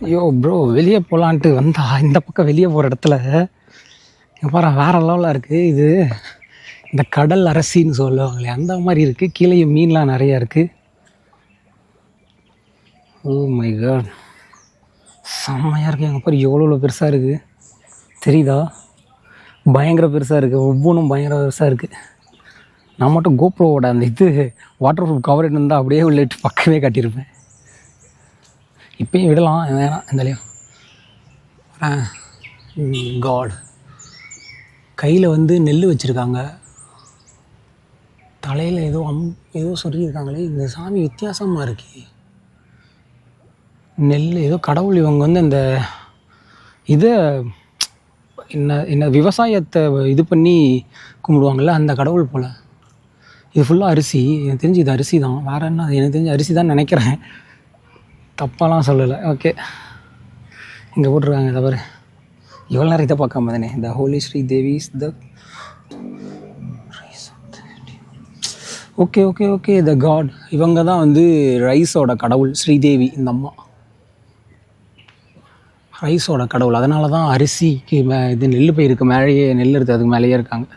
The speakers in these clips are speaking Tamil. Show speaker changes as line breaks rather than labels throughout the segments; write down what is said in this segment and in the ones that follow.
ஐயோ ப்ரோ வெளியே போகலான்ட்டு வந்தா இந்த பக்கம் வெளியே போகிற இடத்துல இங்க பாரு வேற லெவலில் இருக்குது இது இந்த கடல் அரசின்னு சொல்லுவாங்களே அந்த மாதிரி இருக்குது கீழே மீன்லாம் நிறையா oh இருக்குது ஓ மை காட் செம்மையாக இருக்குது எங்கள் பாரு எவ்வளோ பெருசாக இருக்குது தெரியுதா? பயங்கர பெருசாக இருக்குது ஒவ்வொன்றும் பயங்கர பெருசாக இருக்குது நான் மட்டும் கோப்ரோவோட அந்த இது வாட்டர் ப்ரூஃப் கவர் இருந்தால் அப்படியே உள்ளிட்டு பக்கமே காட்டியிருப்பேன். இப்பயும் விடலாம் வேணாம் இந்தலையும் காட் கையில் வந்து நெல் வச்சுருக்காங்க. தலையில் ஏதோ அம் ஏதோ சொல்லியிருக்காங்களே இந்த சாமி வித்தியாசமாக இருக்கு. நெல் ஏதோ கடவுள் இவங்க வந்து இந்த இதை என்ன என்ன விவசாயத்தை இது பண்ணி கும்பிடுவாங்கள்ல அந்த கடவுள் போல். இது ஃபுல்லாக அரிசி எனக்கு தெரிஞ்சு இது அரிசி தான் வேறு என்ன எனக்கு தெரிஞ்சு அரிசி தான் நினைக்கிறேன். தப்பாலாம் சொல்லலை. ஓகே இங்கே போட்டிருக்காங்க தவறு இவ்வளோ நேரம் இதை பார்க்காம தானே? The holy Sri Devi is the okay okay okay the God இவங்க தான் வந்து ரைஸோட கடவுள் ஸ்ரீதேவி இந்த அம்மா. ரைஸோட கடவுள். அதனால தான் அரிசிக்கு மே இது நெல் பயிருக்கு மேலேயே நெல் இருக்குது அதுக்கு மேலேயே இருக்காங்க.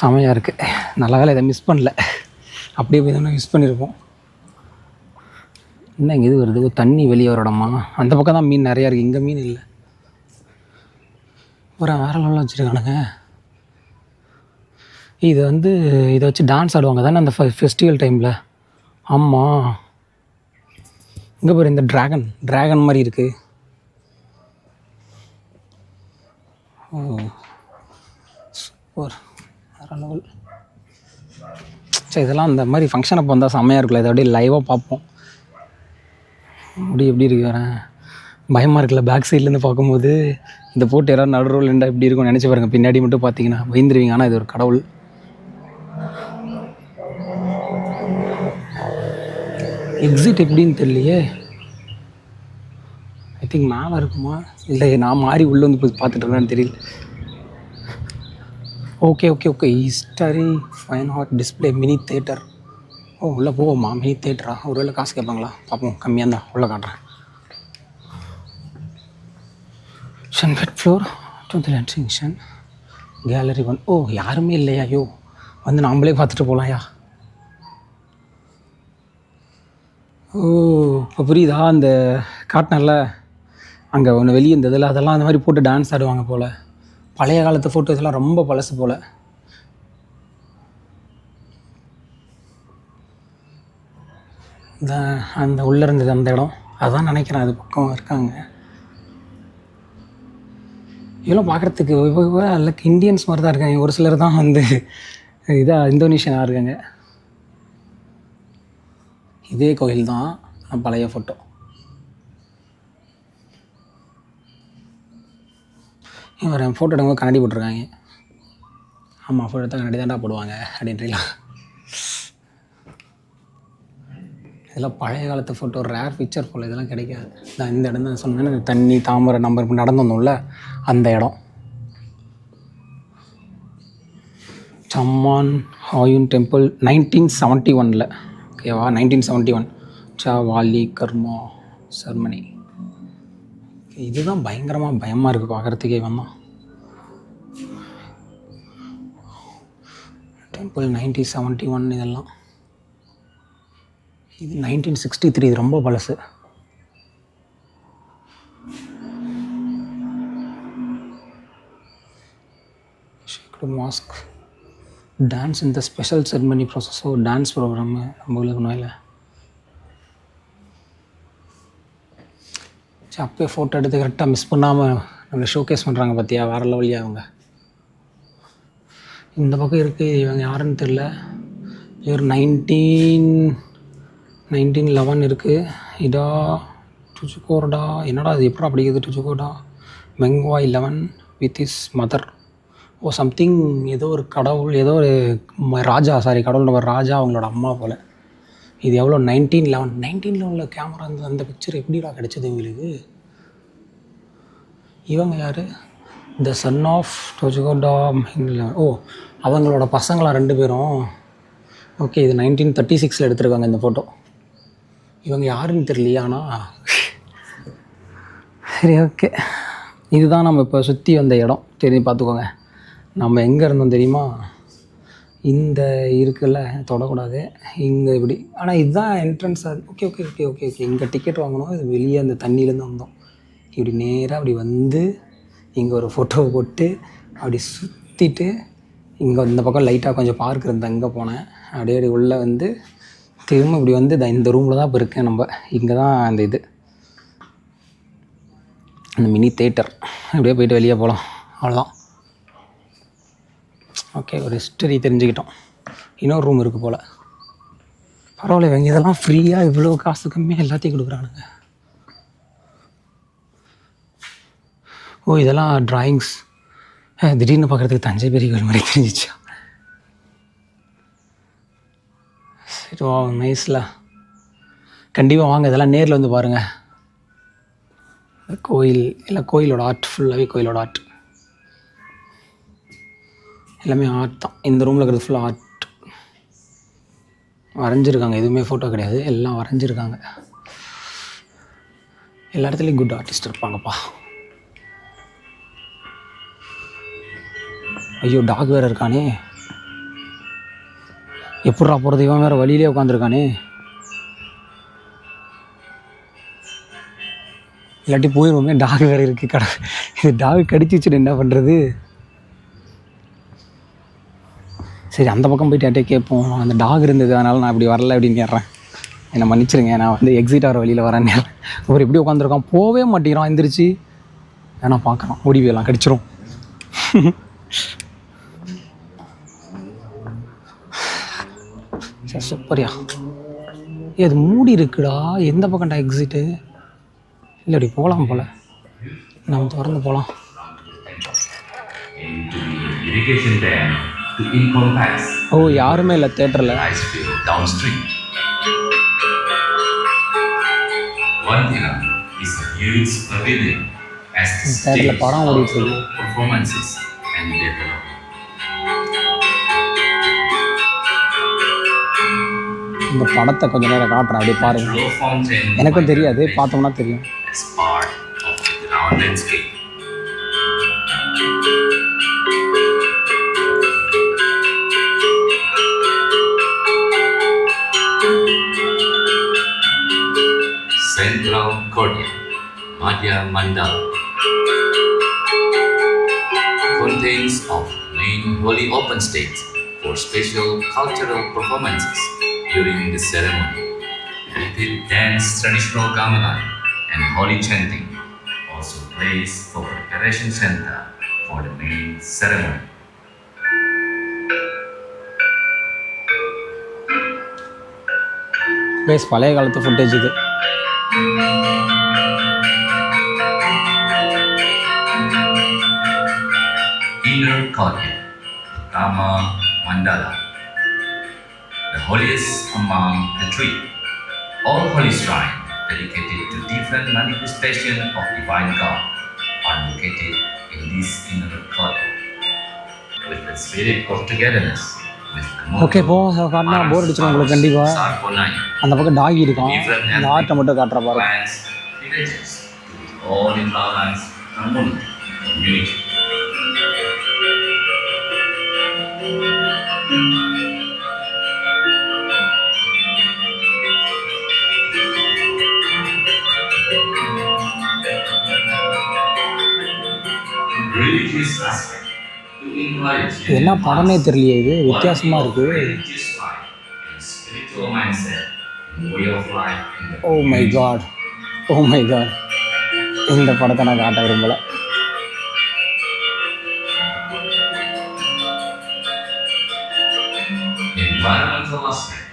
செமையாக இருக்குது நல்ல வேலை இதை மிஸ் பண்ணல. அப்படியே போய் தானே மிஸ் பண்ணியிருப்போம். என்ன இங்கே இது வருது? தண்ணி வெளியே வர அந்த பக்கம் தான் மீன் நிறையா இருக்குது இங்கே மீன் இல்லை. ஒரு வேற லெவலில் வச்சுருக்கானுங்க. இது வந்து இதை வச்சு டான்ஸ் ஆடுவாங்க தானே அந்த ஃபெஸ்டிவல் டைமில் ஆமாம் இங்கே பாரு இந்த ட்ராகன் ட்ராகன் மாதிரி இருக்குது ஓ சூப்பர். வேறு லெவல் சரி இதெல்லாம் அந்த மாதிரி ஃபங்க்ஷன் அப்போ வந்தால் செம்மையாக இருக்குல்ல இதை அப்படியே லைவாக பார்ப்போம். அப்படி எப்படி இருக்கு வரேன் பயமாக இருக்குல்ல பேக் சைட்லேருந்து பார்க்கும்போது இந்த போட்டு யாராவது நடு ரோல் இருந்தால் எப்படி இருக்கும்னு நினச்சி பாருங்கள் பின்னாடி மட்டும் பார்த்தீங்கன்னா பயந்துருவீங்க. ஆனால் இது ஒரு கடவுள். எக்ஸிட் எப்படின்னு தெரியலையே. ஐ திங்க் மேலே இருக்குமா? இல்லை நான் மாறி உள்ளே வந்து போய் பார்த்துட்டு இருக்கேன்னு தெரியல. Okay okay okay history fine heart display mini theatre ஓ உள்ளே போவோம்மா மினி தேட்டரா ஒரு வேளை காசு கேட்பாங்களா? பார்ப்போம் கம்மியாக இருந்தா உள்ளே காட்டுறேன். சன்ஃபெட் floor two the section gallery one ஓ யாருமே இல்லையா? ஐயோ வந்து நாம்ளே பார்த்துட்டு போகலாம்யா ஓ இப்போ புரியுதா? அந்த காட்டினல்ல அங்கே ஒன்று வெளியே இந்த இதில் அதெல்லாம் அந்த மாதிரி போட்டு டான்ஸ் ஆடுவாங்க போல். பழைய காலத்து ஃபோட்டோஸ்லாம் ரொம்ப பழசு போல். அந்த உள்ளே இருந்தது அந்த இடம். அதான் நினைக்கிறேன் அது பக்கம் இருக்காங்க. இதெல்லாம் பார்க்குறதுக்கு லைக் இந்தியன்ஸ் மாதிரி தான் இருக்காங்க. ஒரு சிலர் தான் வந்து இதாக இந்தோனேஷியனாக இருக்காங்க. இதே கோயில் தான் பழைய ஃபோட்டோ இவர் ஃபோட்டோ எடுக்கும்போது கண்ணாடி போட்டிருக்காங்க. ஆமாம் ஃபோட்டோ எடுத்தால் கண்ணாடி தான்டா போடுவாங்க அப்படின்றீங்களா இதெல்லாம் பழைய காலத்து ஃபோட்டோ ரேர் பிக்சர் போல் இதெல்லாம் கிடைக்காது. நான் இந்த இடம் தான் சொன்னேன் இந்த தண்ணி தாமரை நம்பர் இப்படி நடந்து வந்தோம்ல அந்த இடம். சம்மான் ஆயுன் டெம்பிள் நைன்டீன் செவன்ட்டி ஒனில் ஓகேவா நைன்டீன் செவன்ட்டி ஒன் சா வாலி கர்மா சர்மனி. இதுதான் பயங்கரமாக பயமாக இருக்குது பார்க்குறதுக்கே வந்தான் டெம்பிள் நைன்டீன் செவன்ட்டி ஒன் இதெல்லாம். இது நைன்டீன் சிக்ஸ்டி த்ரீ இது ரொம்ப பழசு. மாஸ்க் டான்ஸ் இந்த ஸ்பெஷல் செரமனி ப்ராசஸோ டான்ஸ் ப்ரோக்ராமு நம்ம நம்மளுக்கு இல்லை? சரி அப்போயே ஃபோட்டோ எடுத்து கரெக்டாக மிஸ் பண்ணாமல் நம்மளை ஷோகேஸ் பண்ணுறாங்க பார்த்தியா வேறு லெவலியா அவங்க? இந்த பக்கம் இருக்குது இவங்க யாருன்னு தெரில இவர் நைன்டீன் நைன்டீன் லெவன் இருக்குது இடா டுச்சுகோர்டா என்னடா இது எப்படா படிக்கிறது டுச்சுகோடா மெங்வாய் eleven with is mother. Oh something ஏதோ ஒரு கடவுள் ஏதோ ஒரு ம- ராஜா சாரி கடவுளோட ஒரு ராஜா அவங்களோட அம்மா போல். இது எவ்வளோ நைன்டீன் லெவன்? நைன்டீன் லெவனில் கேமரா அந்த அந்த பிக்சர் எப்படிடா கிடச்சிது இவங்களுக்கு? இவங்க யார்? த சன் ஆஃப் டொஜுகோடா ஓ அவங்களோட பசங்களாம் ரெண்டு பேரும்? ஓகே இது நைன்டீன் தேர்ட்டி சிக்ஸில் எடுத்திருக்காங்க இந்த ஃபோட்டோ இவங்க யாருன்னு தெரியலையே ஆனால் சரி ஓகே இதுதான் நம்ம இப்போ சுற்றி வந்த இடம். தெரிஞ்சு பார்த்துக்கோங்க. நம்ம எங்கே இருந்தோம் தெரியுமா? இந்த இருக்குல்ல தொடக்கூடாது. இங்கே இப்படி. ஆனால் இதுதான் என்ட்ரன்ஸ் அது. Okay okay okay okay okay இங்கே டிக்கெட் வாங்கணும். இது வெளியே அந்த தண்ணியிலேருந்து வந்தோம். இப்படி நேராக அப்படி வந்து இங்கே ஒரு ஃபோட்டோ போட்டு அப்படி சுற்றிட்டு இங்கே இந்த பக்கம் லைட்டாக கொஞ்சம் பார்க் இருந்தேன். அங்கே போனேன். அப்படியே அப்படி உள்ளே வந்து திரும்ப இப்படி வந்து இந்த- இந்த ரூமில் தான் இப்போ இருக்கேன் நம்ம. இங்கே தான் அந்த இது. அந்த மினி தேட்டர் அப்படியே போயிட்டு வெளியே போகலாம் அவ்வளோதான் ஓகே ஒரு ஹிஸ்டரி தெரிஞ்சுக்கிட்டோம். இன்னொரு ரூம் இருக்குது போல். பரவாயில்ல இவங்க இதெல்லாம் ஃப்ரீயாக இவ்வளோ காசு கம்மியாக எல்லாத்தையும் கொடுக்குறானுங்க. ஓ இதெல்லாம் ட்ராயிங்ஸ் திடீர்னு பார்க்குறதுக்கு தஞ்சை பெரிய கோயில் மாதிரி தெரிஞ்சிச்சா? சரி வா நைஸ்ல கண்டிப்பாக வாங்க இதெல்லாம் நேரில் வந்து பாருங்கள் கோயில் இல்லை கோயிலோட ஆர்ட் ஃபுல்லாகவே கோயிலோட ஆர்ட் எல்லாமே ஆர்ட் தான். இந்த ரூமில் இருக்கிறது ஃபுல்லாக ஆர்ட் வரைஞ்சிருக்காங்க. எதுவுமே ஃபோட்டோ கிடையாது. எல்லாம் வரைஞ்சிருக்காங்க. எல்லா இடத்துலையும் குட் ஆர்டிஸ்ட் இருப்பாங்கப்பா. ஐயோ டாக் வேறு இருக்கானே. எப்படா போகிறது இவன் வேறு வழியிலே உட்காந்துருக்கானே இல்லாட்டி போயிடுவோமே டாக் வேறு இருக்குது கடை. இது டாக் கடிச்சிச்சுன்னு என்ன பண்ணுறது சரி அந்த பக்கம் போயிட்டு யார்ட்டே கேட்போம். அந்த டாக் இருந்தது அதனால் நான் இப்படி வரல அப்படின்னு ஏறேன் என்னை மன்னிச்சிருங்க. நான் வந்து எக்ஸிட் ஆகிற வழியில் வரேன் அவர் எப்படி உட்காந்துருக்கான் போகவே மாட்டேங்கிறான். எந்திரிச்சு. ஏன்னா பார்க்குறான் ஓடி போயிடலாம். கடிச்சிரும். சரி சூப்பரியா அது மூடி இருக்குடா எந்த பக்கம்டா எக்ஸிட்டு இல்லை அப்படி போகலாம் போல் நம்ம திறந்து போகலாம் ஓ யாருமே இல்லை தேட்டரில் தேட்டரில் படம் ஓடிட்டு இருக்கு இந்த படத்தை கொஞ்ச நேரம் காட்டுறேன் அப்படியே பாருங்க
Flow fountain
எனக்கும் தெரியாது பார்த்தோம்னா தெரியும்
as part of the ground landscape. Central Korea, Madhya Mandala, contains of main holy open stage for special cultural performances during the ceremony, and with dance, traditional gamelan, and holy chanting, also place for preparation center for the main ceremony.
Guys പഴയ കാലത്തെ ഫുട്ടേജ്
ഇത് inner court Cama Mandala holiest among the three. All holy shrine dedicated to different manifestation of divine God are located in this inner Korea. With the spirit of togetherness, with the
okay போ காட்டினா போர் அடிச்சிடும் உங்களுக்கு கண்டிப்பாக
Sarponai,
அந்த பக்கம் டாகி இருக்கும் அந்த ஆட்டை மட்டும் காட்டுற பாரு இது என்ன படமே தெரியலையே இது வித்தியாசமாக இருக்குது oh my God oh my God இந்த படத்தை நான் காட்ட விரும்பலை
environmental aspect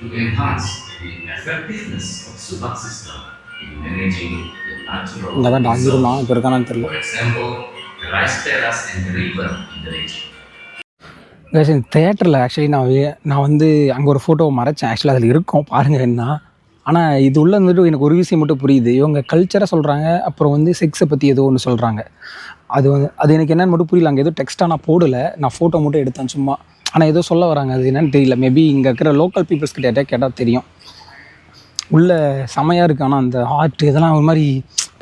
to enhance the effectiveness of Subak system in managing the natural
இங்கே தான் டாக் இப்போ இருக்கானான்னு தெரியல
For example, the
இந்த தேட்டரில் ஆக்சுவலி நான் நான் வந்து அங்கே ஒரு ஃபோட்டோ மறைச்சேன். ஆக்சுவலி அதில் இருக்கும். பாருங்கள் என்ன. ஆனால் இது உள்ள வந்துட்டு எனக்கு ஒரு விஷயம் மட்டும் புரியுது. இவங்க கல்ச்சரை சொல்கிறாங்க அப்புறம் வந்து செக்ஸை பற்றி ஏதோ ஒன்று சொல்கிறாங்க அது வந்து அது எனக்கு என்னென்னு மட்டும் புரியல. அங்கே ஏதோ டெக்ஸ்ட்டாக நான் போடலை. நான் ஃபோட்டோ மட்டும் எடுத்தேன் சும்மா. ஆனால் ஏதோ சொல்ல வராங்க. அது என்னன்னு தெரியல. மேபி இங்கே இருக்கிற லோக்கல் பீப்புள்ஸ் கிட்ட கேட்டால் தெரியும். உள்ள செமையாக இருக்குது ஆனால் அந்த ஹார்ட் இதெல்லாம் ஒரு மாதிரி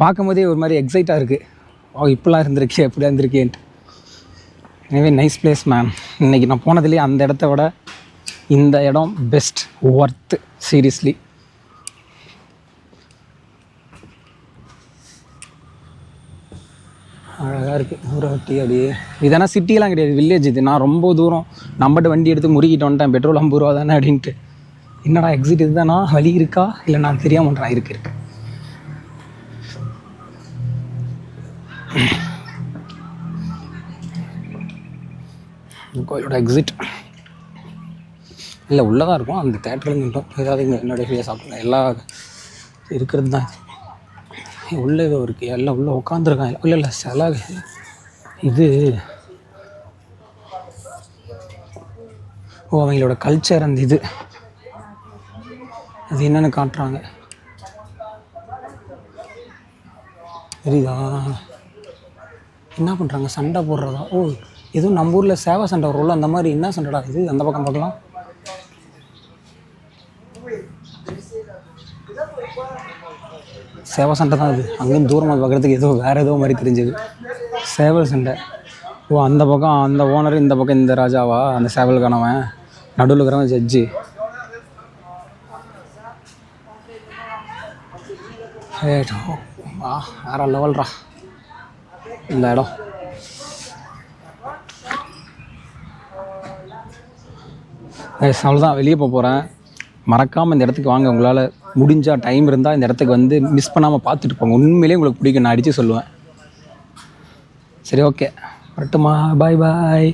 பார்க்கும்போதே ஒரு மாதிரி எக்ஸைட்டாக இருக்குது ஓ இப்படிலாம் இருந்திருக்கே எப்படியா இருந்திருக்கேன் எனவே நைஸ் பிளேஸ் மேம் இன்றைக்கி நான் போனதுலேயே அந்த இடத்த விட இந்த இடம் பெஸ்ட் ஒர்த்து சீரியஸ்லி அழகாக இருக்குது ஊரை ஒட்டி அப்படியே. இதெல்லாம் சிட்டிலாம் கிடையாது வில்லேஜ் இது. நான் ரொம்ப தூரம் நம்மகிட்ட வண்டி எடுத்து முறுக்கிட்டு வந்துட்டேன். பெட்ரோல் ஐம்பது ரூபா தானே அப்படின்ட்டு. என்னடா எக்ஸிட் இதுதானா? வழி இருக்கா? இல்லை நான் தெரியாமல் இருக்கு. இருக்குது கோயிலோட எக்ஸிட் இல்லை உள்ளே தான் இருக்கும். அந்த தேட்டரில் நின்றோம் ஏதாவது இங்கே என்னுடைய ஃப்ரீயாக சாப்பிடலாம் எல்லா இருக்கிறது தான். இது. உள்ளே ஏதோ இருக்குது எல்லாம் உள்ளே உட்காந்துருக்காங்க இல்லை இல்லை சில இது ஓ அவங்களோட கல்ச்சர் அந்த இது. அது என்னென்னு காட்டுறாங்க. தெரியுதா? என்ன பண்ணுறாங்க சண்டை போடுறதா? ஓ எதுவும் நம்ம ஊரில் சேவை சண்டை ரோல் அந்த மாதிரி என்ன சண்டைடா இது? அந்த பக்கம் பார்க்கலாம். சேவை சண்டை தான் இது. அங்கேயும் தூரமாக பார்க்குறதுக்கு ஏதோ வேறு ஏதோ மாதிரி தெரிஞ்சது. சேவல் சண்டை. ஓ அந்த பக்கம் அந்த ஓனர் இந்த பக்கம் இந்த ராஜாவா? அந்த சேவலுக்கானவன் நடுவில் இருக்கிறவன் ஜட்ஜி வா வேற லெவல்ரா இந்த இடம். அவ்வளோதான் வெளியே போக போகிறேன் மறக்காமல் இந்த இடத்துக்கு வாங்க. உங்களால் முடிஞ்சால் டைம் இருந்தால் இந்த இடத்துக்கு வந்து மிஸ் பண்ணாமல் பார்த்துட்டு போங்க. உண்மையிலேயே உங்களுக்கு பிடிக்கும். நான் அடித்து சொல்லுவேன். சரி ஓகே வரட்டுமா? பாய் பாய்